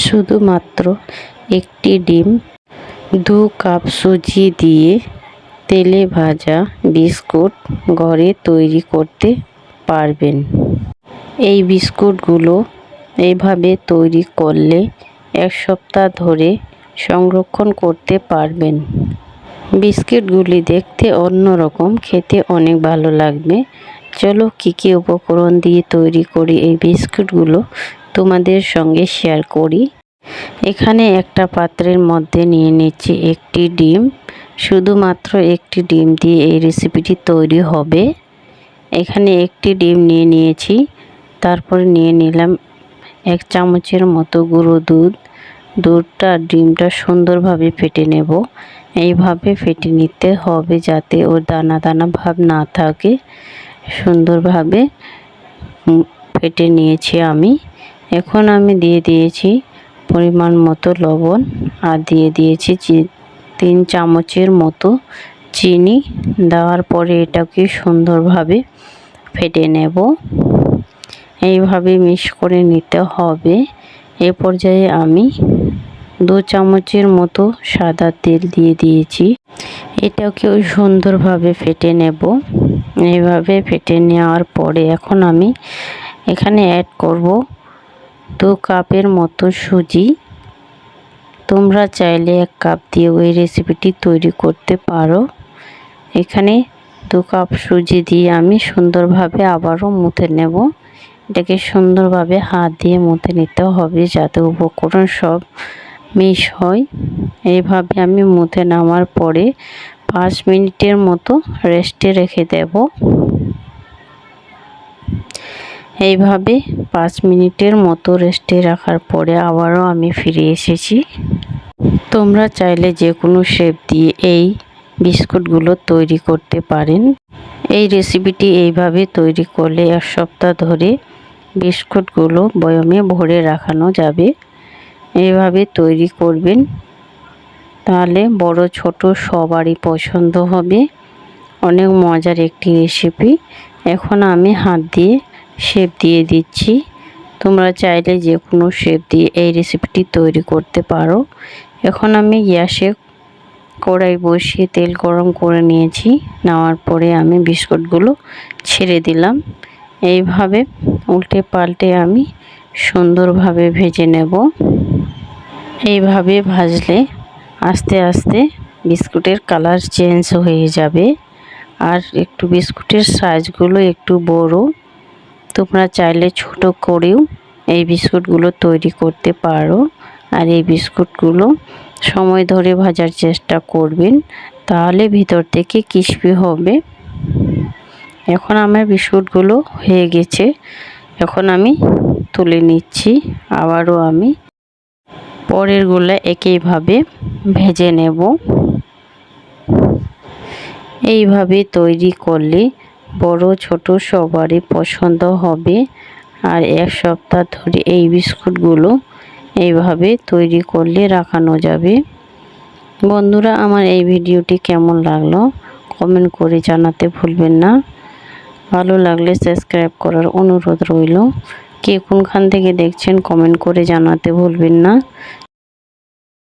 শুধুমাত্র একটি ডিম, দু কাপ সুজি দিয়ে তেলে ভাজা বিস্কুট ঘরে তৈরি করতে পারবেন। এই বিস্কুটগুলো এইভাবে তৈরি করলে এক সপ্তাহ ধরে সংরক্ষণ করতে পারবেন। বিস্কিটগুলি দেখতে অন্যরকম, খেতে অনেক ভালো লাগবে। চলো কী কী উপকরণ দিয়ে তৈরি করি এই বিস্কুটগুলো তোমাদের সঙ্গে শেয়ার করি। এখানে একটা পাত্রের মধ্যে নিয়ে নিচ্ছি একটি ডিম। শুধুমাত্র একটি ডিম দিয়ে এই রেসিপিটি তৈরি হবে। এখানে একটি ডিম নিয়ে নিয়েছি। তারপরে নিয়ে নিলাম এক চামচের মতো গুঁড়ো দুধ। দুধটা আর ডিমটা সুন্দরভাবে ফেটে নেব। এইভাবে ফেটে নিতে হবে যাতে ওর দানা দানা ভাব না থাকে। সুন্দরভাবে ফেটে নিয়েছি আমি। এখন আমি দিয়ে দিয়েছি পরিমাণ মতো লবণ আর দিয়ে দিয়েছি তিন চামচের মতো চিনি। দেওয়ার পরে এটাকে সুন্দরভাবে ফেটে নেব। এইভাবে মিক্স করে নিতে হবে। এ পর্যায়ে আমি দু চামচের মতো সাদা তেল দিয়ে দিয়েছি। এটাকেও সুন্দরভাবে ফেটে নেব। এইভাবে ফেটে নেওয়ার পরে এখন আমি এখানে অ্যাড করব দু কাপের মতো সুজি। তোমরা চাইলে এক কাপ দিয়ে ওই রেসিপিটি তৈরি করতে পারো। এখানে দু কাপ সুজি দিয়ে আমি সুন্দরভাবে আবারও মুথে নেব। এটাকে সুন্দরভাবে হাত দিয়ে মুথে নিতে হবে যাতে উপকরণ সব মিশ হয়। এইভাবে আমি মুথে নামার পরে পাঁচ মিনিটের মতো রেস্টে রেখে দেব। এইভাবে পাঁচ মিনিটের মতো রেস্টে রাখার পরে আবারও আমি ফিরে এসেছি। তোমরা চাইলে যে কোনো শেপ দিয়ে এই বিস্কুটগুলো তৈরি করতে পারেন। এই রেসিপিটি এইভাবে তৈরি করলে এক সপ্তাহ ধরে বিস্কুটগুলো বয়মে ভরে রাখানো যাবে। এইভাবে তৈরি করবেন, তাহলে বড় ছোট সবারই পছন্দ হবে। অনেক মজার একটি রেসিপি এখন আমি হাত দিয়ে শেপ দিয়ে দিচ্ছি। তোমরা চাইলে যে কোনো শেপ দিয়ে এই রেসিপিটি তৈরি করতে পারো। এখন আমি গ্যাসে কড়াই বসিয়ে তেল গরম করে নিয়েছি। নেওয়ার পরে আমি বিস্কুটগুলো ছেড়ে দিলাম। এইভাবে উল্টে পাল্টে আমি সুন্দরভাবে ভেজে নেব। এইভাবে ভাজলে আস্তে আস্তে বিস্কুটের কালার চেঞ্জ হয়ে যাবে। আর একটু বিস্কুটের সাইজগুলো একটু বড়। তোমরা চাইলে ছোট করেও এই বিস্কুটগুলো তৈরি করতে পারো। আর এই বিস্কুটগুলো সময় ধরে ভাজার চেষ্টা করবেন, তাহলে ভিতর থেকে ক্রিসপি হবে। এখন আমার বিস্কুটগুলো হয়ে গেছে। এখন আমি তুলে নিচ্ছি। আবারও আমি পরেরগুলো একইভাবে ভেজে নেব। এইভাবে তৈরি করলে বড় ছোট সবারই পছন্দ হবে। আর এক সপ্তাহ ধরে এই বিস্কুটগুলো এইভাবে তৈরি করলে রাখানো যাবে। বন্ধুরা, আমার এই ভিডিওটি কেমন লাগল কমেন্ট করে জানাতে ভুলবেন না। ভালো লাগলে সাবস্ক্রাইব করার অনুরোধ রইল। কে কোনখান থেকে দেখছেন কমেন্ট করে জানাতে ভুলবেন না।